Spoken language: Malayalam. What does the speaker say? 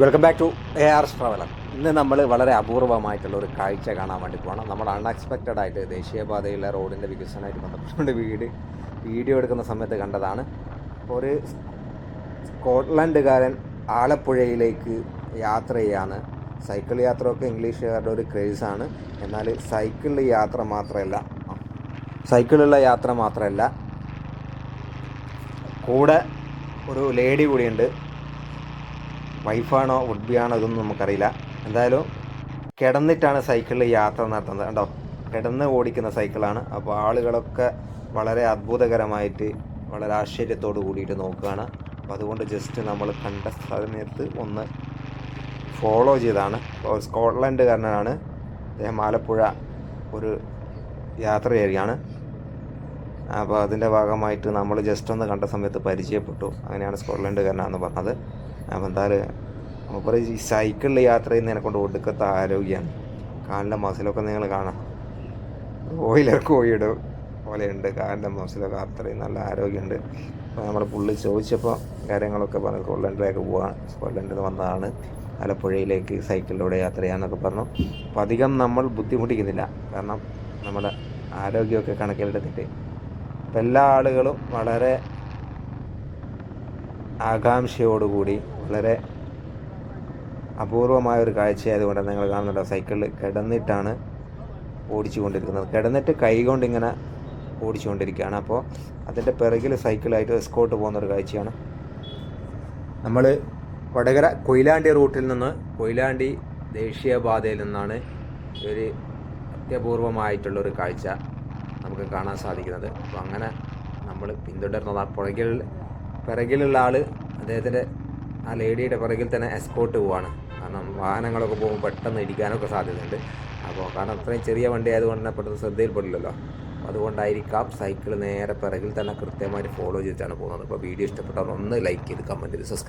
Welcome back to A R traveller ഇന്ന് നമ്മൾ വളരെ അപൂർവമായിട്ടുള്ള ഒരു കാഴ്ച കാണാൻ വേണ്ടി പോകണം നമ്മൾ അൺഎക്സ്പെക്റ്റഡ് ആയിട്ട് ദേശീയപാതയിലെ റോഡിന്റെ വികസനമായിട്ട് ബന്ധപ്പെട്ടുകൊണ്ട് വീട് വീഡിയോ എടുക്കുന്ന സമയത്ത് കണ്ടതാണ്. ഒരു സ്കോട്ട്ലൻഡുകാരൻ ആലപ്പുഴയിലേക്ക് യാത്ര ചെയ്യാണ്. സൈക്കിൾ യാത്രയൊക്കെ ഇംഗ്ലീഷുകാരുടെ ഒരു ക്രേസാണ് എന്നാൽ സൈക്കിളിൽ യാത്ര മാത്രമല്ല സൈക്കിളുള്ള യാത്ര മാത്രമല്ല കൂടെ ഒരു ലേഡി കൂടിയുണ്ട്. വൈഫാണോ വുഡ് ബി ആണോ ഇതൊന്നും നമുക്കറിയില്ല. എന്തായാലും കിടന്നിട്ടാണ് സൈക്കിളിൽ യാത്ര നടത്തുന്നത്. കണ്ടോ? കിടന്ന് ഓടിക്കുന്ന സൈക്കിളാണ് അപ്പോൾ ആളുകളൊക്കെ വളരെ അത്ഭുതകരമായിട്ട് വളരെ ആശ്ചര്യത്തോട് കൂടിയിട്ട് നോക്കുകയാണ്. അപ്പോൾ അതുകൊണ്ട് ജസ്റ്റ് നമ്മൾ കണ്ട സമയത്ത് ഒന്ന് ഫോളോ ചെയ്താണ്. അപ്പോൾ സ്കോട്ട്ലൻഡുകാരനാണ്. അദ്ദേഹം ആലപ്പുഴ ഒരു യാത്ര ചെയ്യുകയാണ് അപ്പോൾ അതിന്റെ ഭാഗമായിട്ട് നമ്മൾ ജസ്റ്റ് ഒന്ന് കണ്ട സമയത്ത് പരിചയപ്പെട്ടു. അങ്ങനെയാണ് സ്കോട്ട്ലൻഡുകാരനാണെന്ന് പറഞ്ഞത്. അപ്പോൾ പറയുക മൂപ്പർ ഈ സൈക്കിളിൽ യാത്ര ചെയ്യുന്നതിനെ കൊണ്ട് ഒടുക്കത്തെ ആരോഗ്യമാണ് കാലിന്റെ മസിലൊക്കെ നിങ്ങൾ കാണാം ഓയിലർ കോഴിയുടെ പോലെയുണ്ട്. കാലിന്റെ മസിലൊക്കെ അത്രയും നല്ല ആരോഗ്യമുണ്ട്. അപ്പോൾ നമ്മൾ പുള്ളി ചോദിച്ചപ്പോൾ കാര്യങ്ങളൊക്കെ പറഞ്ഞു. സ്കോട്ട്ലൻഡിലേക്ക് പോകാൻ സ്കോട്ട്ലൻഡിൽ നിന്ന് വന്നതാണ്. ആലപ്പുഴയിലേക്ക് സൈക്കിളിലൂടെ യാത്ര ചെയ്യാമെന്നൊക്കെ പറഞ്ഞു. അപ്പോൾ അധികം നമ്മൾ ബുദ്ധിമുട്ടിക്കുന്നില്ല. കാരണം നമ്മുടെ ആരോഗ്യമൊക്കെ കണക്കിലെടുത്തിട്ട്. ഇപ്പം എല്ലാ ആളുകളും വളരെ ആകാംക്ഷയോടുകൂടി വളരെ അപൂർവമായ ഒരു കാഴ്ചയായതുകൊണ്ട് നിങ്ങൾ കാണുന്നുണ്ടോ? സൈക്കിളിൽ കിടന്നിട്ടാണ് ഓടിച്ചു കൊണ്ടിരിക്കുന്നത് കിടന്നിട്ട് കൈകൊണ്ട് ഇങ്ങനെ ഓടിച്ചുകൊണ്ടിരിക്കുകയാണ്. അപ്പോൾ അതിന്റെ പിറകിൽ സൈക്കിളായിട്ട് എസ്കോട്ട് പോകുന്ന ഒരു കാഴ്ചയാണ്. നമ്മൾ വടകര കൊയിലാണ്ടി റൂട്ടിൽ നിന്ന് കൊയിലാണ്ടി ദേശീയപാതയിൽ നിന്നാണ് ഒരു അത്യപൂർവമായിട്ടുള്ളൊരു കാഴ്ച നമുക്ക് കാണാൻ സാധിക്കുന്നത്. അപ്പോൾ അങ്ങനെ നമ്മൾ പിന്തുടർന്നത്. പുറകിൽ പിറകിലുള്ള ആൾ അദ്ദേഹത്തിന്റെ ആ ലേഡിയുടെ പിറകിൽ തന്നെ എസ്കോട്ട് പോവാണ്. കാരണം വാഹനങ്ങളൊക്കെ പോകുമ്പോൾ പെട്ടെന്ന് ഇടിക്കാനൊക്കെ സാധ്യതയുണ്ട്. അപ്പോൾ കാരണം അത്രയും ചെറിയ വണ്ടി ആയതുകൊണ്ട് തന്നെ പെട്ടെന്ന് ശ്രദ്ധയിൽപ്പെടില്ലല്ലോ. അതുകൊണ്ടായിരിക്കാം സൈക്കിൾ നേരെ പിറകിൽ തന്നെ കൃത്യമായിട്ട് ഫോളോ ചെയ്തിട്ടാണ് പോകുന്നത്. അപ്പോൾ വീഡിയോ ഇഷ്ടപ്പെട്ടവർ ഒന്ന് ലൈക്ക് ചെയ്ത് കമന്റ് ചെയ്ത് സബ്സ്ക്രൈബ്